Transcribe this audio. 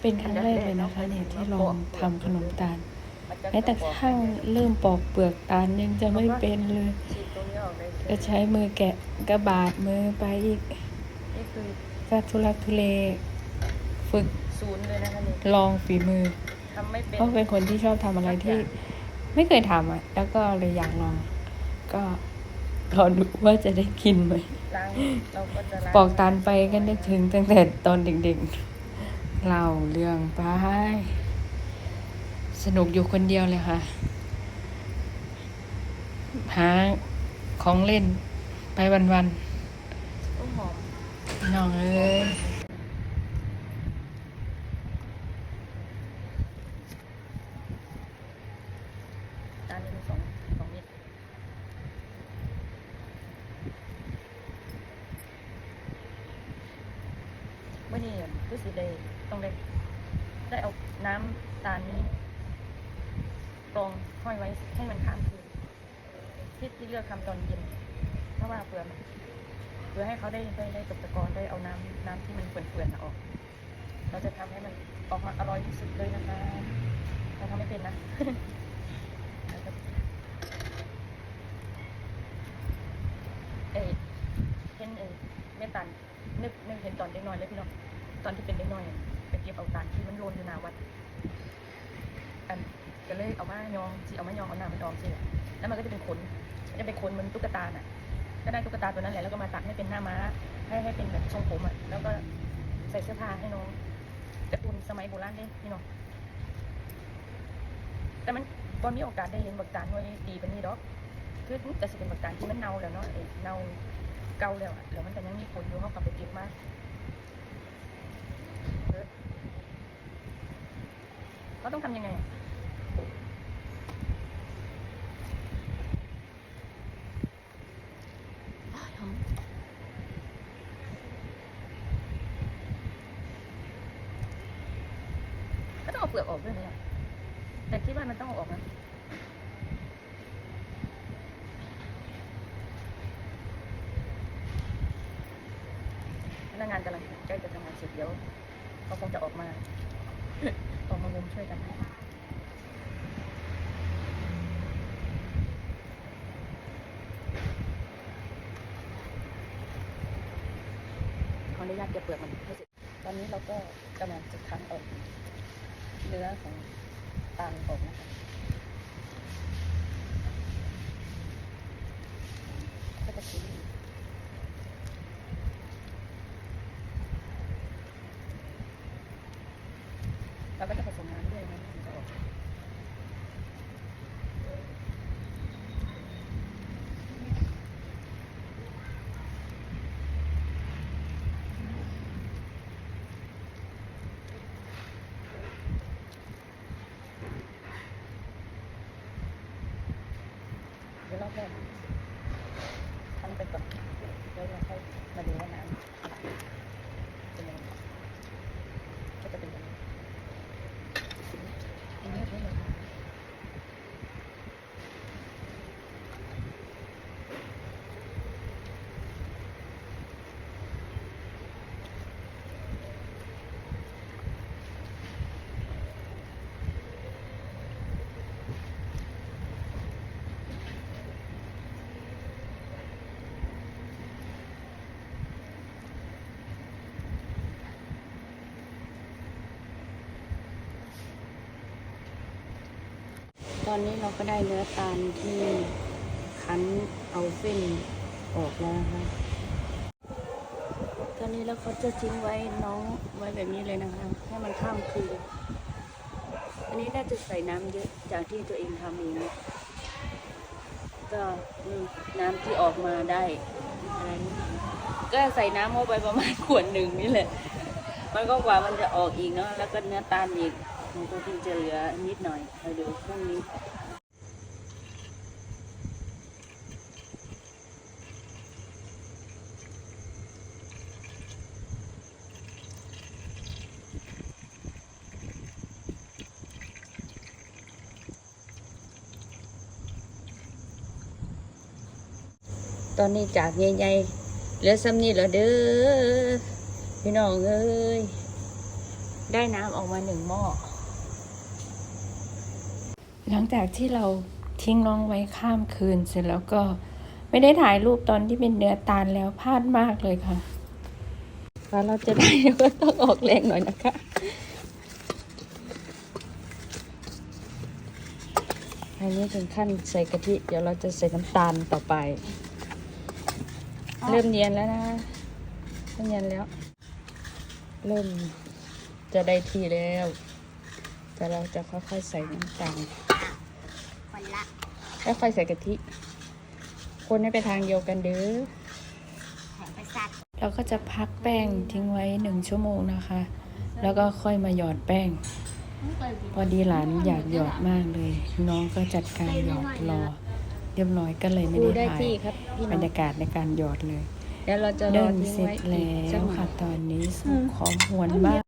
เป็นครั้งแรกเลยนะคะเนี่ยที่ลองทำขนมตาลแม้แต่ข้างเริ่มปอกเปลือกตาลยังจะไม่เป็นเลยฉีดตรงนี้ออกเลยก็ใช้มือแกะกระบาดมือไปอีกนี่คือก็ทุลักทุเลฝึกศูนย์เลยนะคะนี่ลองฝีมือทำไม่เป็นเพราะเป็นคนที่ชอบทำอะไรที่ไม่เคยทำอะ แล้วก็เลยอยากลอง ก็รอดูว่าจะได้กินไหมล้างเราก็จะล้างปอกตาลไปก็นึกถึงตั้งแต่ตอนเด็กๆ เล่าเรื่องไป สนุกอยู่คนเดียวเลยค่ะ หาของเล่นไปวันต้นหอมๆน้องเอ้ย ตาลนี่สองสองเม็ด เมื่อนี้รู้สึกเลยต้องได้ได้เอาน้ำตาลนี้กรองห้อยไว้ให้มันข้ามคืนที่ที่เลือกทำตอนเย็น เพราะว่าเผื่อมเพื่อให้เขาได้ได้ได้ตกตะกอนได้เอาน้ำน้ำที่มันเปื่อนๆออก เราจะทำให้มันออกมาอร่อยที่สุดเลยนะคะเราทำไม่เป็นนะ แล้วก็เอ้ยเห็นเอ้ยแม่ตันนึกนึกเห็นตอนเด็กน้อยเลยพี่น้องตอนที่เป็นเด็กน้อยอะ ไปเก็บเอาตาลที่มันโรนอยู่หนาวัดอันก็เลยเอามายองที่เอามายองเอาหน้ามันดออกสิแล้วมันก็จะเป็นขนจะเป็นขนเหมือนตุ๊กตาน่ะ ก็ได้ตุ๊กตาตัวนั้นแหละแล้วก็มาตัดให้เป็นหน้าม้า ให้ให้เป็นแบบทรงผมอะแล้วก็ใส่เสื้อผ้าให้น้องการ์ตูนสมัยโบราณเด้พี่น้องแต่มันตอนมีโอกาสได้เห็นบักตาลว่าดีเป็นนี่ดอกคือแต่สิเป็นบักตาลที่มันเน่าแล้วเนาะเน่าเก่าแล้วอะแล้วมันแต่ยังมีผลอยู่เขากลับไปเก็บมาเออ เขาต้องทำยังไงก็ต้องเอาเปลือกออกด้วยนะแต่คิดว่ามันต้องเอาออกนะพนักงานกำลังใกล้จะทำงานเสร็จเดี๋ยวเขาคงจะออกมา ออกมางมช่วยกันขออนุญาตเก็บเปลือกมันให้เสร็จตอนนี้เราก็กำลังจะคั้นออกเนื้อของตาลออกนะคะก็จะชิ้น เราก็จะผสมน้ำด้วยนะถึงจะออกเดี๋ยวเราแค่ทำไปก่อนแล้วเราค่อยมาดูว่าน้ำเป็นยังไงก็จะเป็นแบบนี้ อันนี้ไม่เลย ตอนนี้เราก็ได้เนื้อตาลที่คั้นเอาเส้นออกแล้วนะคะ ตอนนี้เราก็จะทิ้งไว้น้องไว้แบบนี้เลยนะคะ ให้มันข้ามคืน อันนี้น่าจะใส่น้ำเยอะจากที่ตัวเองทำเองนะก็น้ำที่ออกมาได้อะไรนี่ก็ใส่น้ำเข้าไปประมาณขวดหนึ่งนี่แหละ มันก็กว่ามันจะออกอีกเนาะ แล้วก็เนื้อตาลอีก มันก็ที่จะเหลือนิดหน่อยเราดูพรุ่งนี้ตอนนี้จากใหญ่ๆเหลือซ้ำนี่แล้วเด้อพี่น้องเอ้ย ได้น้ำออกมาหนึ่งหม้อ หลังจากที่เราทิ้งน้องไว้ข้ามคืนเสร็จแล้วก็ไม่ได้ถ่ายรูปตอนที่เป็นเนื้อตาลแล้วพลาดมากเลยค่ะกว่าเราจะได้ก็ต้องออกแรงหน่อยนะคะอันนี้ถึงขั้นใส่กะทิ เดี๋ยวเราจะใส่น้ำตาลต่อไป เริ่มเนียนแล้วนะเริ่มเนียนแล้ว เริ่มจะได้ที่แล้ว แต่เราจะค่อยๆใส่น้ำตาลคนละ แล้วค่อยใส่กะทิ คนให้ไปทางเดียวกันเด้อแผงประสาทเราก็จะพักแป้งทิ้งไว้หนึ่งชั่วโมงนะคะ แล้วก็ค่อยมาหยอดแป้ง พอดีหลานอยากหยอดมากเลย น้องก็จัดการหยอดรอ เรียบร้อยก็เลยไม่ได้ถ่ายบรรยากาศในการหยอดเลยเดี๋ยวเราจะรอเดินทิ้งเสร็จไว้อีแล้กสักวหน่อค่ะยตอนนี้สุกหอมหวนมาก